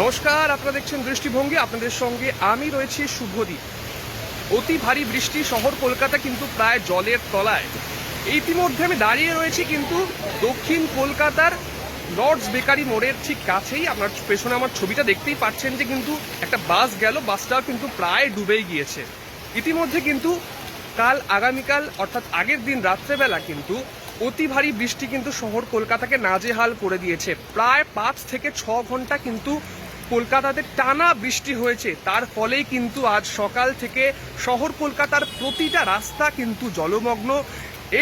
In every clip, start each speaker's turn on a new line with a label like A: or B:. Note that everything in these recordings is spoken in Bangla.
A: নমস্কার, আপনারা দেখছেন দৃষ্টিভঙ্গি। আপনাদের সঙ্গে আমি রয়েছি শুভদীপ। অতি ভারী বৃষ্টি শহর কলকাতা কিন্তু প্রায় জলের তলায়। ইতিমধ্যে আমি দাঁড়িয়ে রয়েছি কিন্তু দক্ষিণ কলকাতার লর্ডস বেকারি মোড়ের ঠিক কাছেই। আপনার পেছনে আমার ছবিটা দেখতেই পাচ্ছেন যে কিন্তু একটা বাস গেল বাসটাও কিন্তু প্রায় ডুবেই গিয়েছে। ইতিমধ্যে কিন্তু কাল আগামীকাল, অর্থাৎ আগের দিন রাত্রেবেলা কিন্তু অতি ভারী বৃষ্টি কিন্তু শহর কলকাতাকে নাজেহাল করে দিয়েছে। প্রায় পাঁচ থেকে ছ ঘণ্টা কিন্তু কলকাতাতে টানা বৃষ্টি হয়েছে। তার ফলেই কিন্তু আজ সকাল থেকে শহর কলকাতার প্রতিটা রাস্তা কিন্তু জলমগ্ন।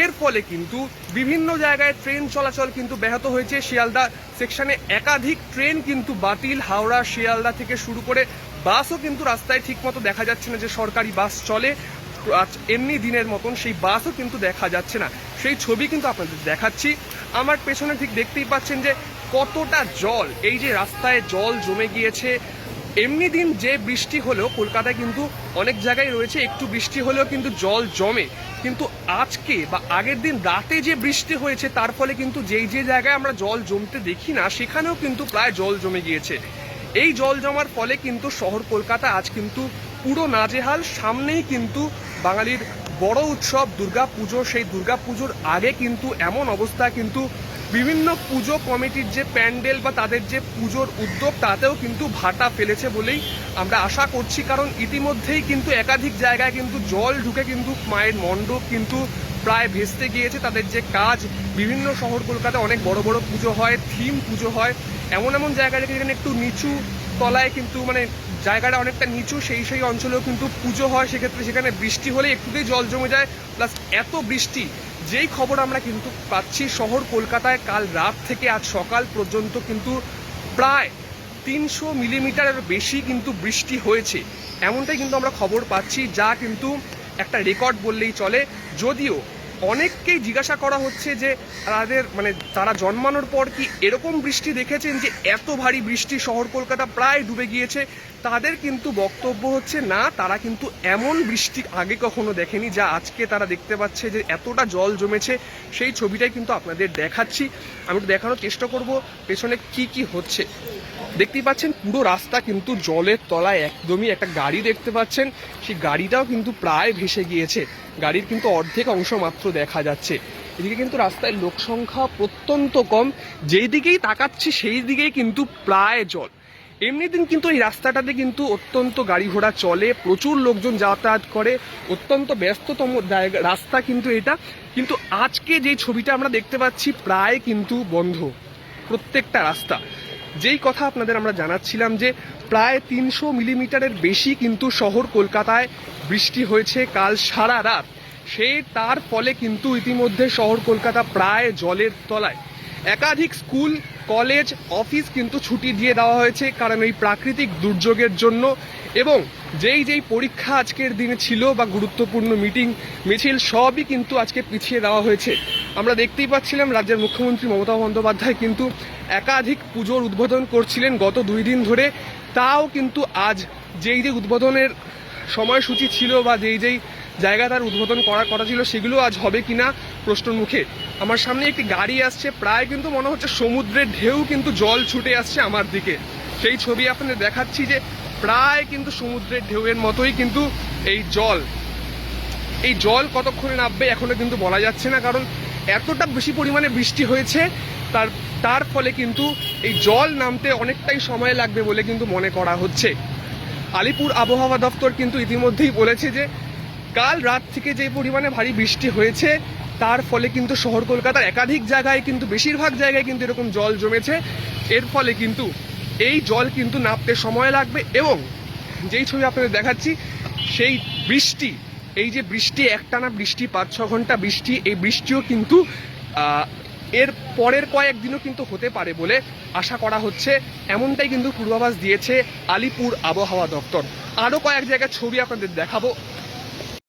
A: এর ফলে কিন্তু বিভিন্ন জায়গায় ট্রেন চলাচল কিন্তু ব্যাহত হয়েছে শিয়ালদা। সেকশনে একাধিক ট্রেন কিন্তু বাতিল, হাওড়া, শিয়ালদা থেকে শুরু করে বাসও কিন্তু রাস্তায় ঠিকমতো দেখা যাচ্ছে না যে সরকারি বাস চলে। এমনি দিনের মতন সেই বাসও কিন্তু দেখা যাচ্ছে না। সেই ছবি কিন্তু আপনাদের দেখাচ্ছি। আমার পেছনে ঠিক দেখতেই পাচ্ছেন যে কতটা জল? এই যে রাস্তায় জল জমে গিয়েছে, এমনি দিন যে বৃষ্টি হলেও, কলকাতায় কিন্তু অনেক জায়গায় রয়েছে, একটু বৃষ্টি হলেও কিন্তু জল জমে। কিন্তু আজকে বা আগের দিন রাতে যে বৃষ্টি হয়েছে, তার ফলে কিন্তু যেই যে জায়গায় আমরা জল জমতে দেখি না, সেখানেও কিন্তু প্রায় জল জমে গিয়েছে। এই জল জমার ফলে কিন্তু শহর কলকাতা আজ কিন্তু পুরো নাজেহাল। সামনেই কিন্তু বাঙালির বড় উৎসব দুর্গা পুজো সেই দুর্গা পুজোর আগে কিন্তু এমন অবস্থা কিন্তু বিভিন্ন পুজো কমিটির যে প্যান্ডেল বা তাদের যে পুজোর উদ্যোগ, তাতেও কিন্তু ভাটা ফেলেছে বলেই আমরা আশা করছি। কারণ ইতিমধ্যেই কিন্তু একাধিক জায়গায় কিন্তু জল ঢুকে কিন্তু মায়ের মণ্ডপ কিন্তু প্রায় ভেস্তে গিয়েছে। তাদের যে কাজ, বিভিন্ন শহর কলকাতায় অনেক বড় বড় পুজো হয়, থিম পুজো হয়। এমন এমন জায়গায় যেখানে একটু নিচু তলায় কিন্তু মানে জায়গাটা অনেকটা নিচু, সেই সেই অঞ্চলেও কিন্তু পুজো হয়। সেক্ষেত্রে সেখানে বৃষ্টি হলে একটুতেই জল জমে যায়। প্লাস এত বৃষ্টি যেই খবর আমরা কিন্তু পাচ্ছি, শহর কলকাতায় কাল রাত থেকে আজ সকাল পর্যন্ত কিন্তু প্রায় তিনশো মিলিমিটারের বেশি কিন্তু বৃষ্টি হয়েছে। এমনটাই কিন্তু আমরা খবর পাচ্ছি, যা কিন্তু একটা রেকর্ড বললেই চলে। যদিও অনেককেই জিজ্ঞাসা করা হচ্ছে যে তাদের মানে তারা জন্মানোর পর কি এরকম বৃষ্টি দেখেছেন যে এত ভারী বৃষ্টি শহর কলকাতা প্রায় ডুবে গিয়েছে? তাদের কিন্তু বক্তব্য হচ্ছে, না, তারা কিন্তু এমন বৃষ্টি আগে কখনো দেখেনি যা আজকে তারা দেখতে পাচ্ছে যে এতটা জল জমেছে। সেই ছবিটাই কিন্তু আপনাদের দেখাচ্ছি। আমি একটু দেখানোর চেষ্টা করব পেছনে কি কি হচ্ছে। দেখতেই পাচ্ছেন, পুরো রাস্তা কিন্তু জলের তলায় একদমই একটা গাড়ি দেখতে পাচ্ছেন। সেই গাড়িটাও কিন্তু প্রায় ভেসে গিয়েছে। গাড়ির কিন্তু অর্ধেক অংশ মাত্র দেখা যাচ্ছে। এদিকে কিন্তু রাস্তায় লোক সংখ্যা প্রত্যন্ত কম। যেই দিকেই তাকাচ্ছি, সেই দিকেই কিন্তু প্রায় জল। এমনি দিন কিন্তু এই রাস্তাটাতে কিন্তু অত্যন্ত গাড়ি ঘোড়া চলে, প্রচুর লোকজন যাতায়াত করে, অত্যন্ত ব্যস্ততম জায়গা, রাস্তা কিন্তু এটা। কিন্তু আজকে যে ছবিটা আমরা দেখতে পাচ্ছি প্রায় কিন্তু বন্ধ, প্রত্যেকটা রাস্তা। যেই কথা আপনাদের আমরা জানাচ্ছিলাম যে প্রায় তিনশো মিলিমিটারের বেশি কিন্তু শহর কলকাতায় বৃষ্টি হয়েছে কাল সারা রাত। সে তার ফলে কিন্তু ইতিমধ্যে শহর কলকাতা প্রায় জলের তলায়। একাধিক স্কুল, কলেজ, অফিস কিন্তু ছুটি দিয়ে দেওয়া হয়েছে কারণ এই প্রাকৃতিক দুর্যোগের জন্য এবং যেই যেই পরীক্ষা আজকের দিনে ছিল বা গুরুত্বপূর্ণ মিটিং, মিছিল সবই কিন্তু আজকে পিছিয়ে দেওয়া হয়েছে। আমরা দেখতেই পাচ্ছিলাম রাজ্যের মুখ্যমন্ত্রী মমতা বন্দ্যোপাধ্যায় কিন্তু একাধিক পুজোর উদ্বোধন করছিলেন গত দুই দিন ধরে। তাও কিন্তু আজ যেই যে উদ্বোধনের সময়সূচি ছিল বা যেই যেই জায়গা তার উদ্বোধন করার কথা ছিল, সেগুলো আজ হবে কিনা প্রশ্নের মুখে। আমার সামনে একটি গাড়ি আসছে, প্রায় কিন্তু মনে হচ্ছে সমুদ্রের ঢেউ কিন্তু জল ছুটে আসছে আমার দিকে। সেই ছবি আপনাদের দেখাচ্ছি যে প্রায় কিন্তু সমুদ্রের ঢেউয়ের মতোই কিন্তু এই জল। এই জল কতক্ষণে নামবে এখনও কিন্তু বলা যাচ্ছে না, কারণ এতটা বেশি পরিমাণে বৃষ্টি হয়েছে, তার তার ফলে কিন্তু এই জল নামতে অনেকটাই সময় লাগবে বলে কিন্তু মনে করা হচ্ছে। আলিপুর আবহাওয়া দপ্তর কিন্তু ইতিমধ্যেই বলেছে যে কাল রাত থেকে যে পরিমাণে ভারী বৃষ্টি হয়েছে, তার ফলে কিন্তু শহর কলকাতার একাধিক জায়গায় কিন্তু, বেশিরভাগ জায়গায় কিন্তু এরকম জল জমেছে। এর ফলে কিন্তু এই জল কিন্তু নামতে সময় লাগবে এবং যেই ছবি আপনাদের দেখাচ্ছি, সেই বৃষ্টি, এই যে বৃষ্টি, একটানা বৃষ্টি, পাঁচ ছ ঘণ্টা বৃষ্টি, এই বৃষ্টিও কিন্তু এর পরের কয়েকদিনও কিন্তু হতে পারে বলে আশা করা হচ্ছে। এমনটাই কিন্তু পূর্বাভাস দিয়েছে আলিপুর আবহাওয়া দপ্তর। আরও কয়েক জায়গায় ছবি আপনাদের দেখাবো।